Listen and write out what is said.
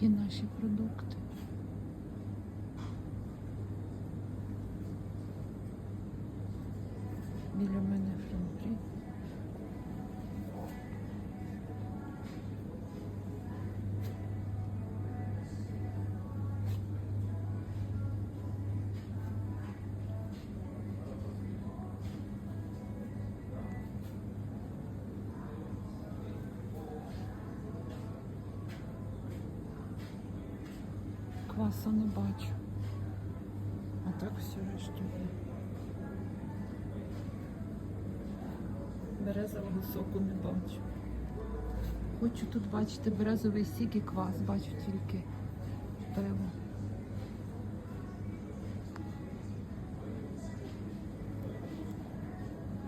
Є наші продукти. Біля мене Кваса не бачу. А так все решту є. Березового соку не бачу. Хочу тут бачити березовий сік і квас, бачу тільки.